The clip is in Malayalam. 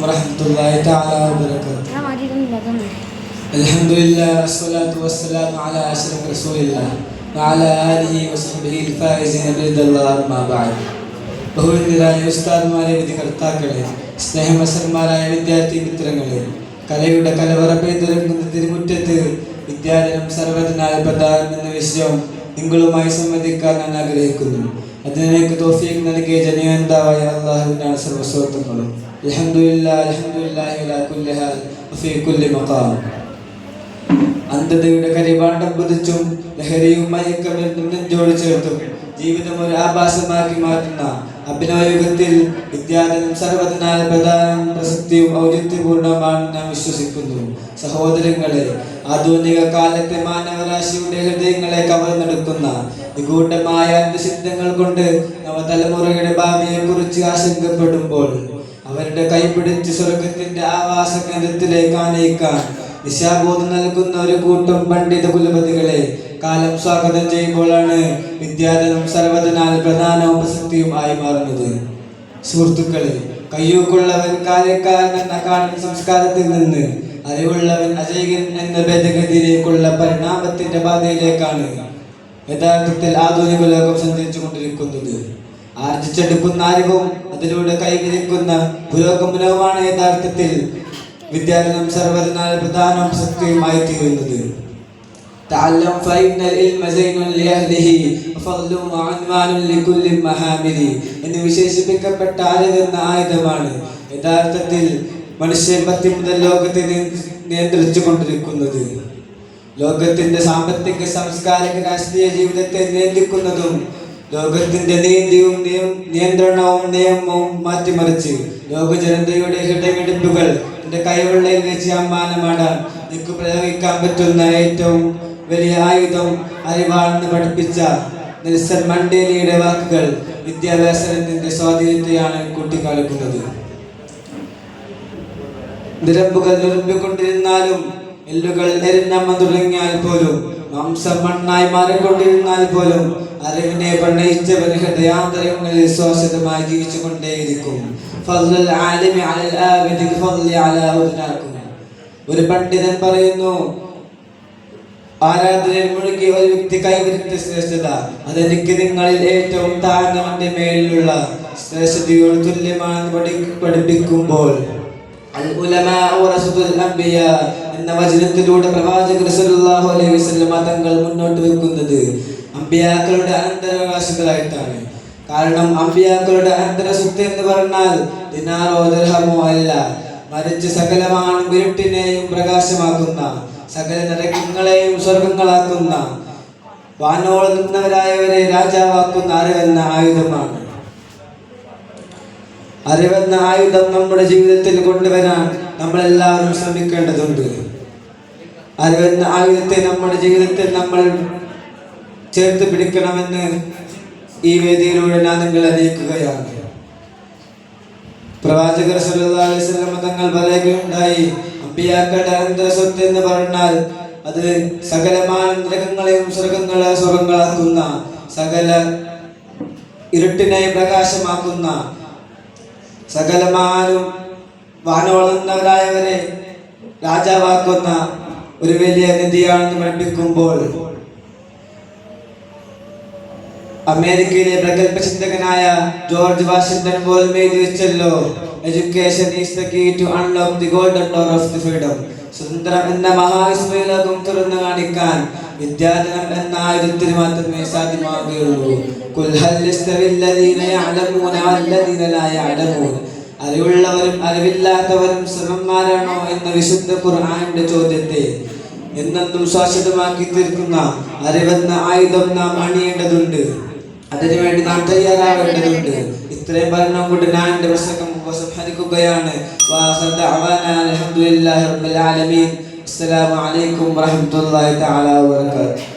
ورحمة الله تعالى وبركاته ഞാൻ മാറ്റിയിട്ടൊന്നുമില്ല അതൊന്നും الحمد لله والصلاة والسلام على أشرف رسول الله وعلى آله وصحبه الفائزين برضا الله أما بعد ബഹുവിന്ദരായ ഉസ്താദ്മാരെ വിധികർത്താക്കളെ സ്നേഹമസന്മാരായ വിദ്യാർത്ഥി മിത്രങ്ങളെ കലയുടെ കലവറ പെയ്തിറങ്ങുന്ന തിരുമുറ്റത്ത് വിദ്യാലയം സർവ്വതിനാൽ പ്രധാനം എന്ന വിഷയം നിങ്ങളുമായി സംവദിക്കാൻ ഞാൻ ആഗ്രഹിക്കുന്നു അതിനേക്ക് തോഫീക്ക് നൽകിയ ജനയന്താവായ അള്ളാഹുവിനാണ് സർവസ്വത്വങ്ങളും അൽഹംദുലില്ലാ അൽഹംദുലില്ലാഹി على كل حال وفي കുല്ലി مقام അന്ധതയുടെ കരിവാണ്ടം പുതിച്ചും ലഹരിയും മയക്കമെന്നും നെഞ്ചോട് ചേർത്തും ജീവിതം ഒരു ആഭാസമാക്കി മാറ്റുന്ന അഭിനവയുഗത്തിൽ വിദ്യാലയം സർവതിനാൽ പ്രധാനം പ്രസക്തിയും ഔചിത്യപൂർണമാണെന്ന് ഞാൻ വിശ്വസിക്കുന്നു. സഹോദരങ്ങളെ ആധുനിക കാലത്തെ മാനവരാശിയുടെ ഹൃദയങ്ങളെ കവർന്നെടുക്കുന്ന നിഗൂഢമായ അന്ധസിദ്ധങ്ങൾ കൊണ്ട് നവതലമുറയുടെ ഭാവിയെ കുറിച്ച് ആശങ്കപ്പെടുമ്പോൾ അവരുടെ കൈപിടിച്ച് സ്വർഗത്തിന്റെ ആവാസ കേന്ദ്രത്തിലേക്ക് ആനയിക്കാൻ ദിശാബോധം നൽകുന്ന ഒരു കൂട്ടം പണ്ഡിത കുലപതികളെ കാലം സ്വാഗതം ചെയ്യുമ്പോഴാണ് വിദ്യാധനം സർവജനാൽ പ്രധാനവും പ്രസക്തിയും ആയി മാറുന്നത്. സുഹൃത്തുക്കളെ കയ്യൂക്കുള്ളവൻ കാര്യക്കാരൻ എന്ന കാണുന്ന സംസ്കാരത്തിൽ നിന്ന് അറിവുള്ളവൻ അജയകൻ എന്ന ഭേദഗതിയിലേക്കുള്ള പരിണാമത്തിന്റെ പാതയിലേക്കാണ് യഥാർത്ഥത്തിൽ ആധുനിക ലോകം സഞ്ചരിച്ചു കൊണ്ടിരിക്കുന്നത് ആർജിച്ചെടുക്കുന്ന അറിവും അതിലൂടെ കൈവരിക്കുന്ന പുരോഗമനവുമാണ് യഥാർത്ഥത്തിൽ വിദ്യാലയം സർവ്വതിനാൽ പ്രധാനവും ശക്തിയുമായി തീരുന്നത് تعلم فإن العلم زين لأهله وفضل وعنوان لكل محامد എന്ന് വിശേഷിപ്പിക്കപ്പെട്ട അറിവെന്ന ആയുധമാണ് യഥാർത്ഥത്തിൽ മനുഷ്യൻ പത്തി മുതൽ ലോകത്തെ നിയ- നിയന്ത്രിച്ചു കൊണ്ടിരിക്കുന്നത് ലോകത്തിന്റെ സാമ്പത്തിക സാംസ്കാരിക രാഷ്ട്രീയ ജീവിതത്തെ നിയന്ത്രിക്കുന്നതും ലോകത്തിന്റെ നീതിയും നിയ- നിയന്ത്രണവും നിയമവും മാറ്റിമറിച്ച് ലോക ജനതയുടെ ഹൃദയമിടിപ്പുകൾ എന്റെ കൈവെള്ളയിൽ വെച്ച് അമ്മാനമാണ്. എനിക്ക് പ്രയോഗിക്കാൻ പറ്റുന്ന ഏറ്റവും വലിയ ആയുധം അറിവാണെന്ന് പഠിപ്പിച്ച നെൽസൺ മണ്ടേലിയുടെ വാക്കുകൾ വിദ്യാഭ്യാസത്തിന്റെ സ്വാധീനത്തെയാണ് കൂട്ടിക്കാണിക്കുന്നത്. നിരമ്പുകൾ നിരമ്പിക്കൊണ്ടിരുന്നാലും എല്ലുകൾ എരിഞ്ഞമ്മ തുടങ്ങിയാൽ പോലും മാംസം മണ്ണായി മാറിക്കൊണ്ടിരുന്നാൽ പോലും അറിവിനെ പ്രണയിച്ചവൻ ഹൃദയാന്തരങ്ങളിൽ വിശ്വാസമായി ജീവിച്ചുകൊണ്ടേയിരിക്കും. ഒരു പണ്ഡിതൻ പറയുന്നു ആരാധനയിൽ മുഴുകി ഒരു വ്യക്തി കൈവരിച്ച ശ്രേഷ്ഠത അതെനിക്ക് നിങ്ങളിൽ ഏറ്റവും താഴ്ന്നവന്റെ മേലിലുള്ള ശ്രേഷ്ഠതയോട് തുല്യമാണെന്ന് പഠി പഠിപ്പിക്കുമ്പോൾ എന്ന വചനത്തിലൂടെ പ്രവാചകർ തങ്ങൾ മുന്നോട്ട് വെക്കുന്നത്. അമ്പിയാക്കളുടെ അനന്തരാവകാശികളായിട്ടാണ്. കാരണം അമ്പിയാക്കളുടെ അനന്തര സ്വത്ത് എന്ന് പറഞ്ഞാൽ ദിനാറോ ദർഹമോ അല്ല മറിച്ച് സകലമാണ് ഇരുട്ടിനെയും പ്രകാശമാക്കുന്ന സകല നരകങ്ങളെയും സ്വർഗങ്ങളാക്കുന്ന വാനോളം നിന്നവരായവരെ രാജാവാക്കുന്ന അറിവെന്ന ആയുധമാണ്. അറിവെന്ന ആയുധം നമ്മുടെ ജീവിതത്തിൽ കൊണ്ടുവരാൻ നമ്മളെല്ലാവരും ശ്രമിക്കേണ്ടതുണ്ട്. അറിവെന്ന ആയുധത്തെ നമ്മുടെ ജീവിതത്തിൽ നമ്മൾ ചേർത്ത് പിടിക്കണമെന്ന് ഈ വേദിയിലൂടെ ഞാൻ നിങ്ങളെ അറിയിക്കുകയാണ്. പ്രവാചകർ വസല്ലം തങ്ങൾ പറയുകയുണ്ടായി അമ്പിയാക്കളുടെ അനന്തര സ്വത്ത് എന്ന് പറഞ്ഞാൽ അത് സകലമായ മൃഗങ്ങളെയും സ്വർഗങ്ങളെ സ്വർഗങ്ങളാക്കുന്ന സകല ഇരുട്ടിനെ പ്രകാശമാക്കുന്ന സകലമാനും വാനോളുന്നവരായവരെ രാജാവാക്കുന്ന ഒരു വലിയ നിധിയാണെന്ന് പഠിപ്പിക്കുമ്പോൾ അമേരിക്കയിലെ പ്രഗത്ഭ ചിന്തകനായ ജോർജ് വാഷിംഗ്ടൺ പോലും എഴുതി വെച്ചല്ലോ. Education is the key to unlock the golden door of the freedom സ്വതന്ത്രം എന്ന മഹാവിസ്മയ ലോകം തുറന്നു കാണിക്കാൻ വിദ്യാധനം എന്ന ആയുധത്തിന് മാത്രമേ സാധ്യമാവുകയുള്ളൂ. അറിവുള്ളവരും അറിവില്ലാത്തവരും സമന്മാരാണോ എന്ന വിശുദ്ധ ഖുർആന്റെ ചോദ്യത്തെ എന്നെന്നും ശാശ്വതമാക്കി തീർക്കുന്ന അറിവെന്ന ആയുധം നാം അണിയേണ്ടതുണ്ട്. അതിനുവേണ്ടി നാം തയ്യാറാവേണ്ടതുണ്ട് ഇത്രയും ഭരണം കൊണ്ട് ഞാൻ എന്റെ പ്രസംഗം ഉപസംഹരിക്കുകയാണ് അസ്സലാമു അലൈക്കും വറഹ്മത്തുള്ളാഹി തആല വബറകാതുഹു.